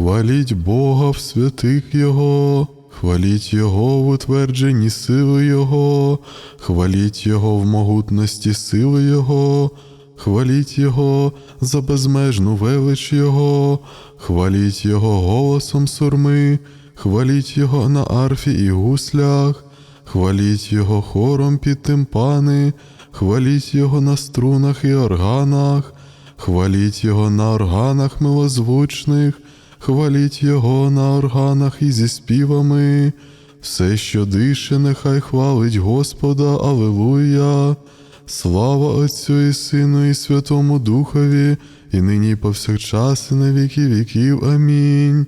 Хваліть Бога в святих Його, хваліть Його в утвердженні сили Його, хваліть Його в могутності сили Його, хваліть Його за безмежну велич Його, хваліть Його голосом сурми, хваліть Його на арфі і гуслях, хваліть Його хором під тимпани, хваліть Його на струнах і органах, хваліть Його на органах милозвучних, хваліть Його на органах і зі співами. Все, що дише, нехай хвалить Господа, Алилуя. Слава Отцю і Сину, і Святому Духові, і нині повсякчас, і на віки віків. Амінь.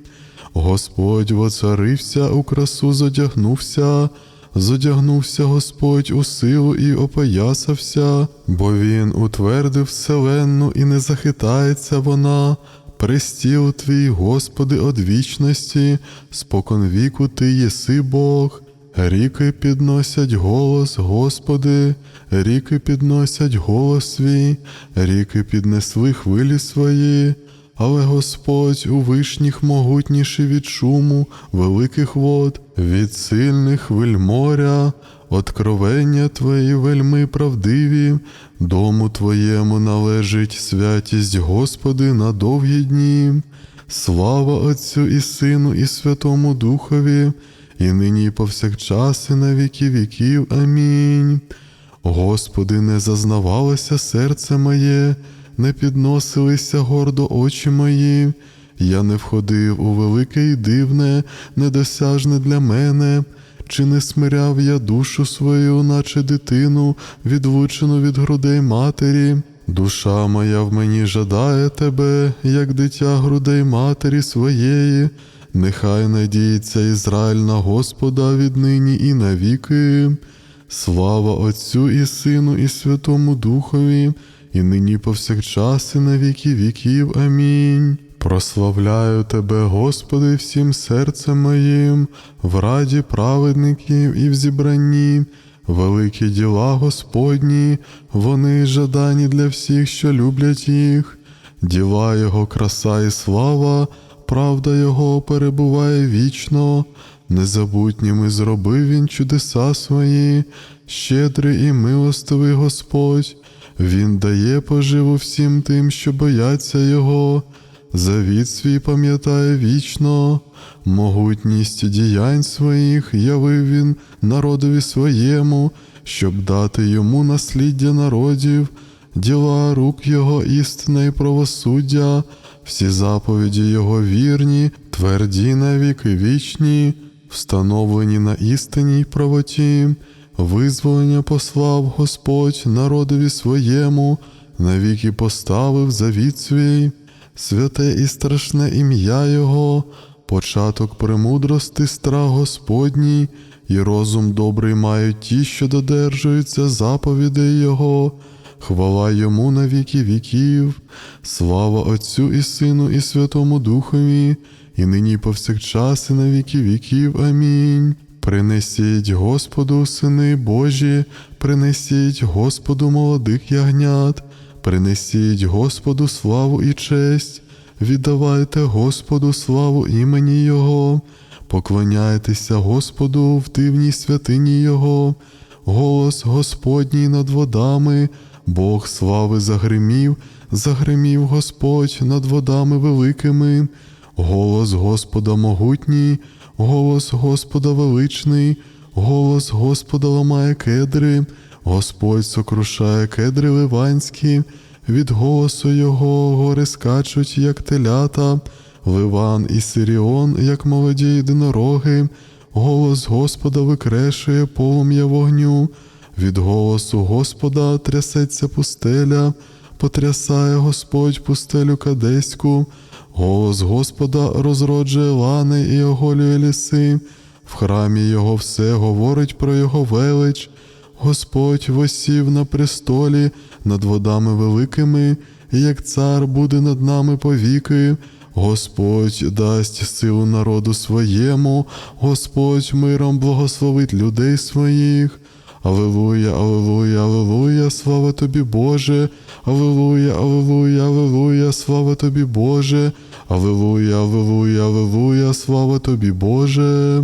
Господь воцарився, у красу зодягнувся, зодягнувся Господь у силу і опоясався, бо Він утвердив вселенну і не захитається вона. Престіл твій, Господи, од вічності, спокон віку Ти єси Бог. Ріки підносять голос, Господи, ріки підносять голос свій, ріки піднесли хвилі свої, але Господь у вишніх могутніший від шуму, великих вод, від сильних хвиль моря, откровення Твої вельми правдиві, дому Твоєму належить святість Господи на довгі дні. Слава Отцю і Сину, і Святому Духові, і нині і повсякчас, і на віки віків. Амінь. Господи, не зазнавалося серце моє, не підносилися гордо очі мої. Я не входив у велике і дивне, недосяжне для мене, чи не смиряв я душу свою, наче дитину, відлучену від грудей матері. Душа моя в мені жадає тебе, як дитя грудей матері своєї. Нехай надіється Ізраїль на Господа віднині і навіки. Слава Отцю і Сину, і Святому Духові, і нині повсякчас, і на віки віків. Амінь. Прославляю Тебе, Господи, всім серцем моїм, в раді праведників і в зібранні. Великі діла Господні, вони жадані для всіх, що люблять їх. Діла Його краса і слава, правда Його перебуває вічно. Незабутніми зробив він чудеса свої, щедрий і милостивий Господь. Він дає поживу всім тим, що бояться Його. Завіт свій пам'ятає вічно, могутність діянь своїх явив він народові своєму, щоб дати йому насліддя народів, діла рук його істина і правосуддя, всі заповіді його вірні, тверді на віки вічні, встановлені на істині й правоті, визволення послав Господь народові своєму, навіки поставив завіт свій святе і страшне ім'я Його, початок премудрости страх Господній, і розум добрий мають ті, що додержуються заповідей Його, хвала йому на віки віків, слава Отцю і Сину, і Святому Духові, і нині повсякчас, і на віки віків. Амінь. Принесіть Господу, сини Божі, принесіть Господу молодих ягнят, принесіть Господу славу і честь, віддавайте Господу славу імені Його, поклоняйтеся Господу в дивній святині Його, голос Господній над водами, Бог слави загримів, загримів Господь над водами великими, голос Господа могутній, голос Господа величний, голос Господа ламає кедри. Господь сокрушає кедри ливанські, від голосу його гори скачуть, як телята, Ливан і Сиріон, як молоді єдинороги, голос Господа викрешує полум'я вогню, від голосу Господа трясеться пустеля, потрясає Господь пустелю кадеську, голос Господа розроджує лани і оголює ліси, в храмі його все говорить про його велич. Господь восів на престолі над водами великими, як цар буде над нами повіки. Господь дасть силу народу своєму, Господь миром благословить людей своїх. Аллилуйя, Аллилуйя, Аллилуйя, слава тобі, Боже, Аллилуйя, Аллилуйя, Аллилуйя, слава тобі, Боже, Алилуя, алилуя, алилуя, слава тобі, Боже.